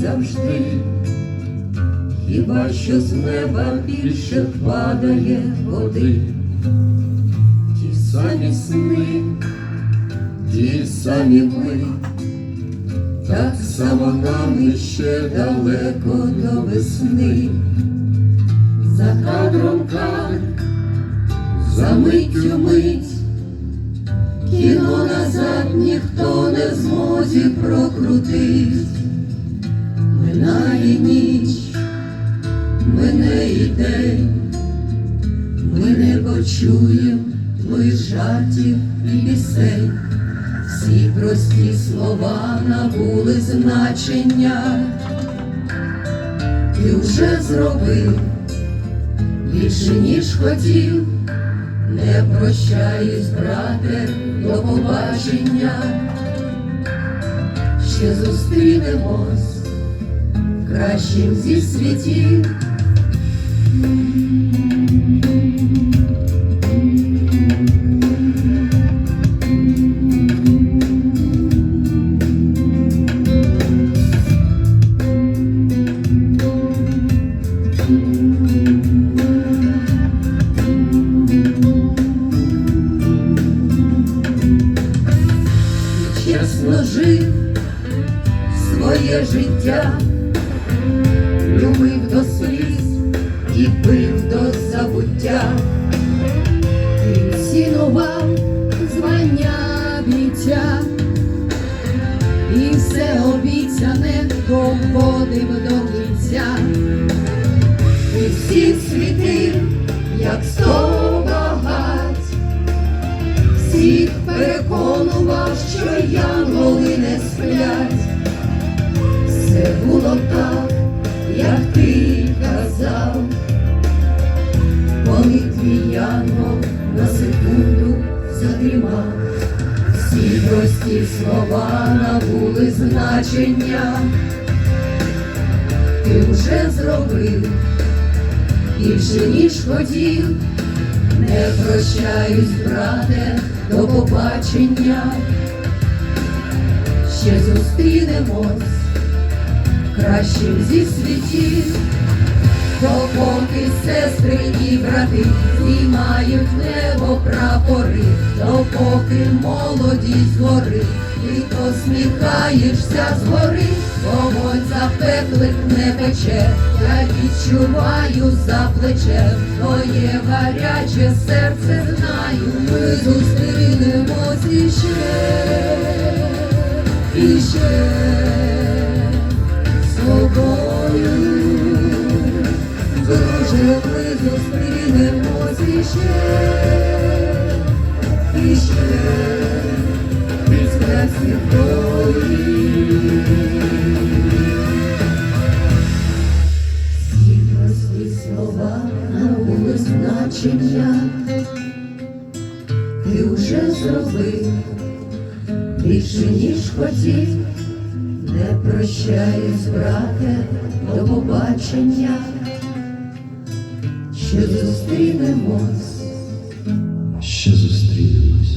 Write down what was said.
завжди, хіба що з неба більше падає води, ті самі сни, ті самі ми, так само нам іще далеко до весни, за кадром кадр, за миттю мить. Кіно назад ніхто не змозі прокрутить, минає ніч, мине і день, ми не почуєм ми жартів і пісень, всі прості слова набули значення, ти вже зробив більше, ніж хотів. Не прощаюсь, брате, до побачення, ще зустрінемось кращим зі світів. І чесно жив своє життя, Любив до сліз і пив до забуття, цінував звання бійця, і все обіцяне доводив до кінця. І всі світи, як сто багать, всіх переконував, що янголи не сплять. Прості слова набули значення, ти вже зробив більше, ніж хотів. Не прощаюсь, брате, до побачення, ще зустрінемось кращим зі світів, допоки сестри і брати знімають небо прапори, допоки молодість горить, ти посміхаєшся згори, вогонь запеклих не пече, я відчуваю за плечем твоє гаряче серце знаю, ми зустрінемось іще, іще Друже, ми зустрінемось іще, іще. Після Всі прості слова набули значення, ти вже зробив більше, ніж хотів, не прощаюсь, брате, до побачення, ще зустрінемось. Ще зустрінемось.